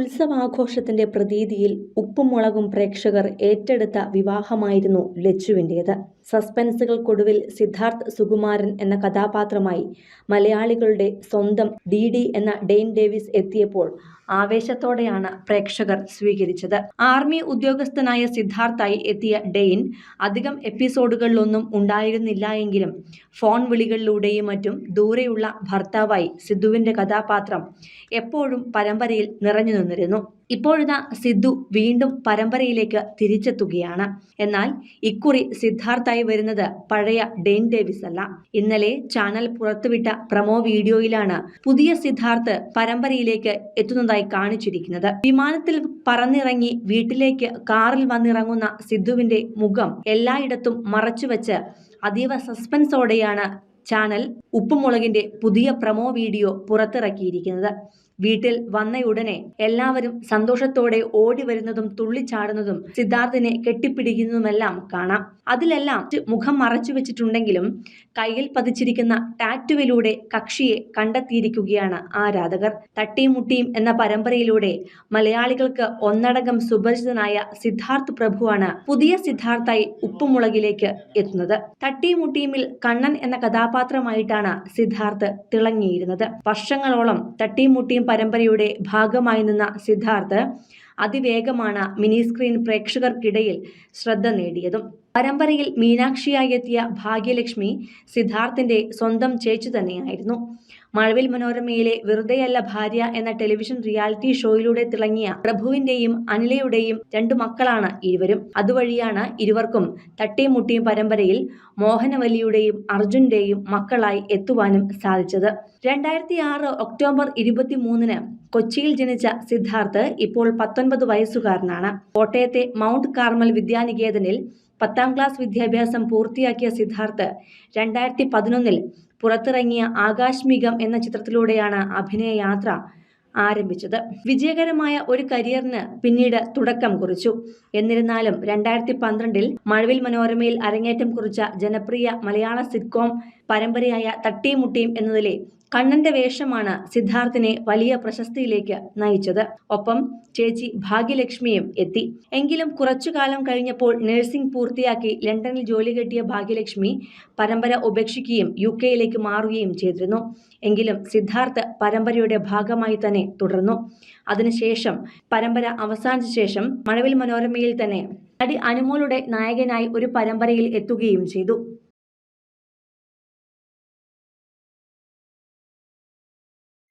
ഉത്സവാഘോഷത്തിന്റെ പ്രതീതിയിൽ ഉപ്പും മുളകും പ്രേക്ഷകർ ഏറ്റെടുത്ത വിവാഹമായിരുന്നു ലച്ചുവിന്റേത് സസ്പെൻസുകൾക്കൊടുവിൽ സിദ്ധാർത്ഥ് സുകുമാരൻ എന്ന കഥാപാത്രമായി മലയാളികളുടെ സ്വന്തം ഡി ഡി എന്ന ഡെയിൻ ഡേവിസ് എത്തിയപ്പോൾ ആവേശത്തോടെയാണ് പ്രേക്ഷകർ സ്വീകരിച്ചത്. ആർമി ഉദ്യോഗസ്ഥനായ സിദ്ധാർത്ഥായി എത്തിയ ഡെയിൻ അധികം എപ്പിസോഡുകളിലൊന്നും ഉണ്ടായിരുന്നില്ല എങ്കിലും ഫോൺ വിളികളിലൂടെയും മറ്റും ദൂരെയുള്ള ഭർത്താവായി സിദ്ധുവിന്റെ കഥാപാത്രം എപ്പോഴും പരമ്പരയിൽ നിറഞ്ഞു നിന്നിരുന്നു ഇപ്പോഴിതാ സിദ്ധു വീണ്ടും പരമ്പരയിലേക്ക് തിരിച്ചെത്തുകയാണ്. എന്നാൽ ഇക്കുറി സിദ്ധാർത്ഥായി വരുന്നത് പഴയ ഡെയിൻ ഡേവിസ് അല്ല. ഇന്നലെ ചാനൽ പുറത്തുവിട്ട പ്രമോ വീഡിയോയിലാണ് പുതിയ സിദ്ധാർത്ഥ് പരമ്പരയിലേക്ക് എത്തുന്നതായി കാണിച്ചിരിക്കുന്നത്. വിമാനത്തിൽ പറന്നിറങ്ങി വീട്ടിലേക്ക് കാറിൽ വന്നിറങ്ങുന്ന സിദ്ധുവിന്റെ മുഖം എല്ലായിടത്തും മറച്ചുവെച്ച് അതീവ സസ്പെൻസോടെയാണ് ചാനൽ ഉപ്പുമുളകിന്റെ പുതിയ പ്രമോ വീഡിയോ പുറത്തിറക്കിയിരിക്കുന്നത്. വീട്ടിൽ വന്നയുടനെ എല്ലാവരും സന്തോഷത്തോടെ ഓടി വരുന്നതും തുള്ളിച്ചാടുന്നതും സിദ്ധാർത്ഥിനെ കെട്ടിപ്പിടിക്കുന്നതുമെല്ലാം കാണാം. അതിലെല്ലാം മുഖം മറച്ചു വെച്ചിട്ടുണ്ടെങ്കിലും കയ്യിൽ പതിച്ചിരിക്കുന്ന ടാറ്റുവിലൂടെ കക്ഷിയെ കണ്ടെത്തിയിരിക്കുകയാണ് ആരാധകർ. തട്ടിയും മുട്ടിയും എന്ന പരമ്പരയിലൂടെ മലയാളികൾക്ക് ഒന്നടങ്കം സുപരിചിതനായ സിദ്ധാർത്ഥ് പ്രഭുവാണ് പുതിയ സിദ്ധാർത്ഥായി ഉപ്പുമുളകിലേക്ക് എത്തുന്നത്. തട്ടിയും മുട്ടിയുമിൽ കണ്ണൻ എന്ന കഥാപാത്രമായിട്ടാണ് സിദ്ധാർത്ഥ് തിളങ്ങിയിരുന്നത്. വർഷങ്ങളോളം തട്ടിയും മുട്ടിയും പരമ്പരയുടെ ഭാഗമായി നിന്ന സിദ്ധാർത്ഥ് അതിവേഗമാണ് മിനി സ്ക്രീൻ പ്രേക്ഷകർക്കിടയിൽ ശ്രദ്ധ നേടിയതും. പരമ്പരയിൽ മീനാക്ഷിയായി എത്തിയ ഭാഗ്യലക്ഷ്മി സിദ്ധാർത്ഥിന്റെ സ്വന്തം ചേച്ചി തന്നെയായിരുന്നു. മഴവിൽ മനോരമയിലെ വെറുതെയല്ല ഭാര്യ എന്ന ടെലിവിഷൻ റിയാലിറ്റി ഷോയിലൂടെ തിളങ്ങിയ പ്രഭുവിന്റെയും അനിലയുടെയും രണ്ടു മക്കളാണ് ഇരുവരും. അതുവഴിയാണ് ഇരുവർക്കും തട്ടിയും മുട്ടിയും പരമ്പരയിൽ മോഹനവല്ലിയുടെയും അർജുന്റെയും മക്കളായി എത്തുവാനും സാധിച്ചത്. രണ്ടായിരത്തി ആറ് ഒക്ടോബർ ഇരുപത്തി മൂന്നിന് കൊച്ചിയിൽ ജനിച്ച സിദ്ധാർത്ഥ് ഇപ്പോൾ പത്തൊൻപത് വയസ്സുകാരനാണ്. കോട്ടയത്തെ മൗണ്ട് കാർമൽ വിദ്യാനികേതനിൽ പത്താം ക്ലാസ് വിദ്യാഭ്യാസം പൂർത്തിയാക്കിയ സിദ്ധാർത്ഥ് രണ്ടായിരത്തി പതിനൊന്നിൽ പുറത്തിറങ്ങിയ ആകാശ്മികം എന്ന ചിത്രത്തിലൂടെയാണ് അഭിനയ യാത്ര ആരംഭിച്ചത്. വിജയകരമായ ഒരു കരിയറിന് പിന്നീട് തുടക്കം കുറിച്ചു. എന്നിരുന്നാലും രണ്ടായിരത്തി പന്ത്രണ്ടിൽ മഴവിൽ മനോരമയിൽ അരങ്ങേറ്റം കുറിച്ച ജനപ്രിയ മലയാള സിറ്റ്കോം പരമ്പരയായ തട്ടിയും എന്നതിലെ കണ്ണന്റെ വേഷമാണ് സിദ്ധാർത്ഥിനെ വലിയ പ്രശസ്തിയിലേക്ക് നയിച്ചത്. ഒപ്പം ചേച്ചി ഭാഗ്യലക്ഷ്മിയും എത്തി. എങ്കിലും കുറച്ചുകാലം കഴിഞ്ഞപ്പോൾ നഴ്സിംഗ് പൂർത്തിയാക്കി ലണ്ടനിൽ ജോലി കെട്ടിയ ഭാഗ്യലക്ഷ്മി പരമ്പര ഉപേക്ഷിക്കുകയും യു കെയിലേക്ക് മാറുകയും ചെയ്തിരുന്നു. എങ്കിലും സിദ്ധാർത്ഥ് പരമ്പരയുടെ ഭാഗമായി തന്നെ തുടർന്നു. അതിനുശേഷം പരമ്പര അവസാനിച്ച ശേഷം മഴവിൽ മനോരമയിൽ തന്നെ നടി അനുമോളുടെ നായകനായി ഒരു പരമ്പരയിൽ എത്തുകയും ചെയ്തു.